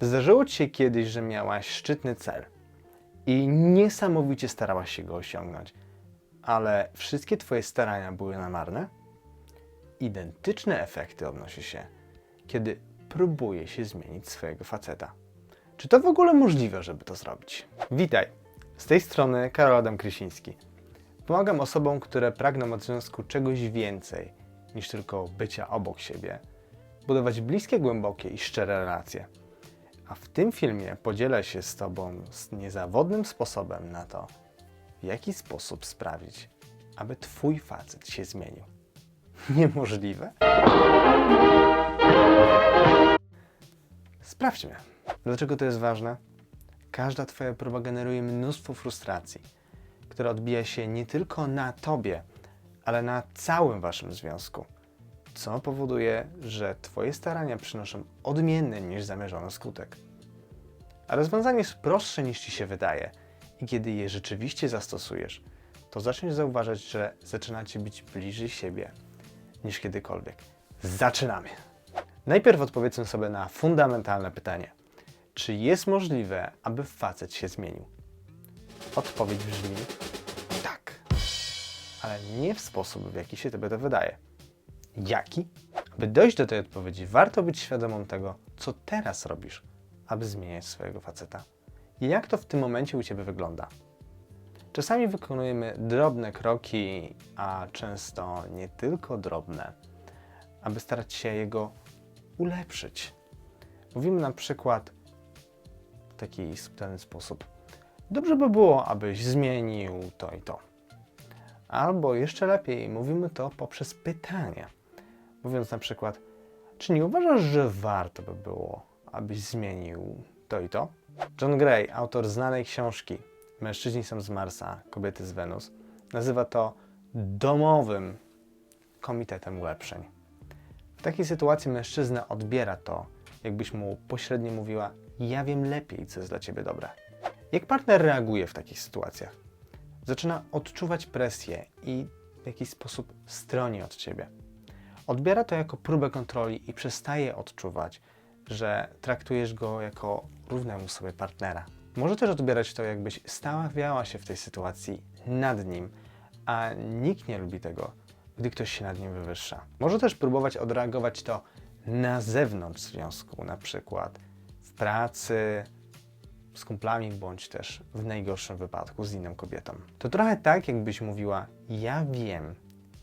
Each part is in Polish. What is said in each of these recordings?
Zdarzyło ci się kiedyś, że miałaś szczytny cel i niesamowicie starałaś się go osiągnąć, ale wszystkie twoje starania były na marne? Identyczne efekty odnosi się, kiedy próbuje się zmienić swojego faceta. Czy to w ogóle możliwe, żeby to zrobić? Witaj! Z tej strony Karol Adam Krysiński. Pomagam osobom, które pragną od związku czegoś więcej niż tylko bycia obok siebie, budować bliskie, głębokie i szczere relacje. A w tym filmie podzielę się z Tobą z niezawodnym sposobem na to, w jaki sposób sprawić, aby Twój facet się zmienił. Niemożliwe? Sprawdźmy, dlaczego to jest ważne. Każda Twoja próba generuje mnóstwo frustracji, która odbija się nie tylko na Tobie, ale na całym Waszym związku, co powoduje, że Twoje starania przynoszą odmienny niż zamierzony skutek. A rozwiązanie jest prostsze niż Ci się wydaje i kiedy je rzeczywiście zastosujesz, to zaczniesz zauważać, że zaczynacie być bliżej siebie niż kiedykolwiek. Zaczynamy! Najpierw odpowiedzmy sobie na fundamentalne pytanie. Czy jest możliwe, aby facet się zmienił? Odpowiedź brzmi tak, ale nie w sposób, w jaki się tobie to wydaje. Jaki? Aby dojść do tej odpowiedzi, warto być świadomą tego, co teraz robisz, aby zmieniać swojego faceta. I jak to w tym momencie u ciebie wygląda? Czasami wykonujemy drobne kroki, a często nie tylko drobne, aby starać się jego ulepszyć. Mówimy na przykład w taki subtelny sposób: Dobrze by było, abyś zmienił to i to. Albo jeszcze lepiej, mówimy to poprzez pytanie. Mówiąc na przykład: Czy nie uważasz, że warto by było, abyś zmienił to i to? John Gray, autor znanej książki Mężczyźni są z Marsa, kobiety z Wenus, nazywa to domowym komitetem ulepszeń. W takiej sytuacji mężczyzna odbiera to, jakbyś mu pośrednio mówiła: Ja wiem lepiej, co jest dla ciebie dobre. Jak partner reaguje w takich sytuacjach? Zaczyna odczuwać presję i w jakiś sposób stroni od ciebie. Odbiera to jako próbę kontroli i przestaje odczuwać, że traktujesz go jako równemu sobie partnera. Może też odbierać to, jakbyś stała wiała się w tej sytuacji nad nim, a nikt nie lubi tego, gdy ktoś się nad nim wywyższa. Może też próbować odreagować to na zewnątrz związku, na przykład w pracy, z kumplami, bądź też w najgorszym wypadku z inną kobietą. To trochę tak, jakbyś mówiła: Ja wiem,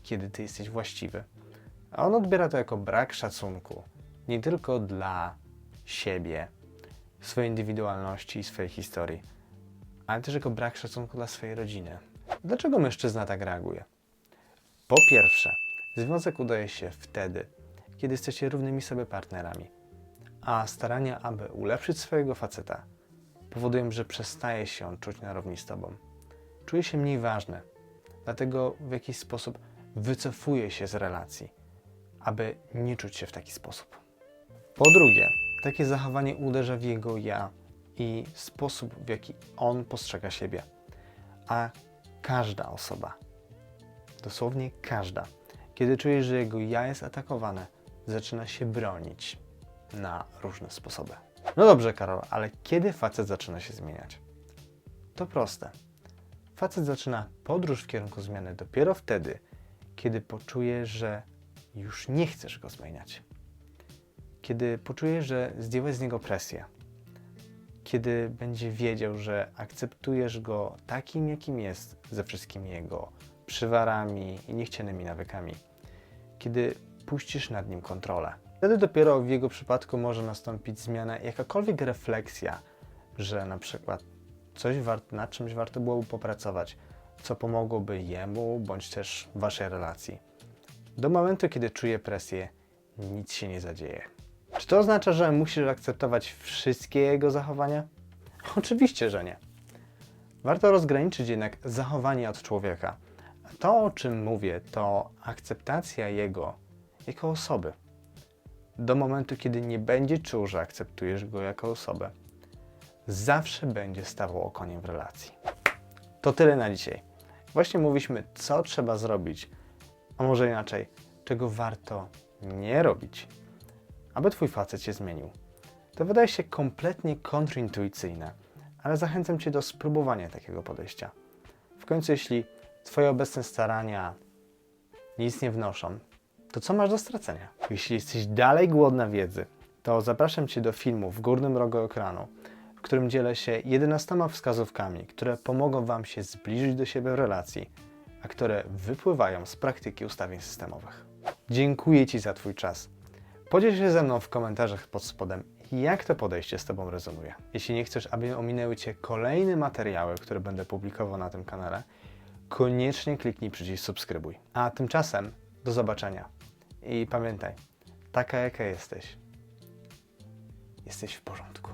kiedy ty jesteś właściwy. A on odbiera to jako brak szacunku, nie tylko dla siebie, swojej indywidualności i swojej historii, ale też jako brak szacunku dla swojej rodziny. Dlaczego mężczyzna tak reaguje? Po pierwsze, związek udaje się wtedy, kiedy jesteście równymi sobie partnerami, a starania, aby ulepszyć swojego faceta, powodują, że przestaje się on czuć na równi z tobą. Czuje się mniej ważny, dlatego w jakiś sposób wycofuje się z relacji, aby nie czuć się w taki sposób. Po drugie, takie zachowanie uderza w jego ja i sposób, w jaki on postrzega siebie. A każda osoba, dosłownie każda, kiedy czuje, że jego ja jest atakowane, zaczyna się bronić na różne sposoby. No dobrze, Karol, ale kiedy facet zaczyna się zmieniać? To proste. Facet zaczyna podróż w kierunku zmiany dopiero wtedy, kiedy poczuje, że już nie chcesz go zmieniać. Kiedy poczuje, że zdjąłeś z niego presję. Kiedy będzie wiedział, że akceptujesz go takim, jakim jest, ze wszystkimi jego przywarami i niechcianymi nawykami. Kiedy puścisz nad nim kontrolę. Wtedy dopiero w jego przypadku może nastąpić zmiana, jakakolwiek refleksja, że na przykład coś wart, nad czymś warto byłoby popracować, co pomogłoby jemu bądź też waszej relacji. Do momentu, kiedy czuje presję, nic się nie zadzieje. Czy to oznacza, że musisz akceptować wszystkie jego zachowania? Oczywiście, że nie. Warto rozgraniczyć jednak zachowanie od człowieka. To, o czym mówię, to akceptacja jego jako osoby. Do momentu, kiedy nie będzie czuł, że akceptujesz go jako osobę, zawsze będzie stawał okoniem w relacji. To tyle na dzisiaj. Właśnie mówiliśmy, co trzeba zrobić, a może inaczej, czego warto nie robić, aby twój facet się zmienił. To wydaje się kompletnie kontrintuicyjne, ale zachęcam Cię do spróbowania takiego podejścia. W końcu, jeśli Twoje obecne starania nic nie wnoszą, to co masz do stracenia? Jeśli jesteś dalej głodna wiedzy, to zapraszam Cię do filmu w górnym rogu ekranu, w którym dzielę się 11 wskazówkami, które pomogą Wam się zbliżyć do siebie w relacji, a które wypływają z praktyki ustawień systemowych. Dziękuję Ci za Twój czas. Podziel się ze mną w komentarzach pod spodem, jak to podejście z Tobą rezonuje. Jeśli nie chcesz, aby ominęły Cię kolejne materiały, które będę publikował na tym kanale, koniecznie kliknij przycisk subskrybuj. A tymczasem do zobaczenia. I pamiętaj, taka jaka jesteś, jesteś w porządku.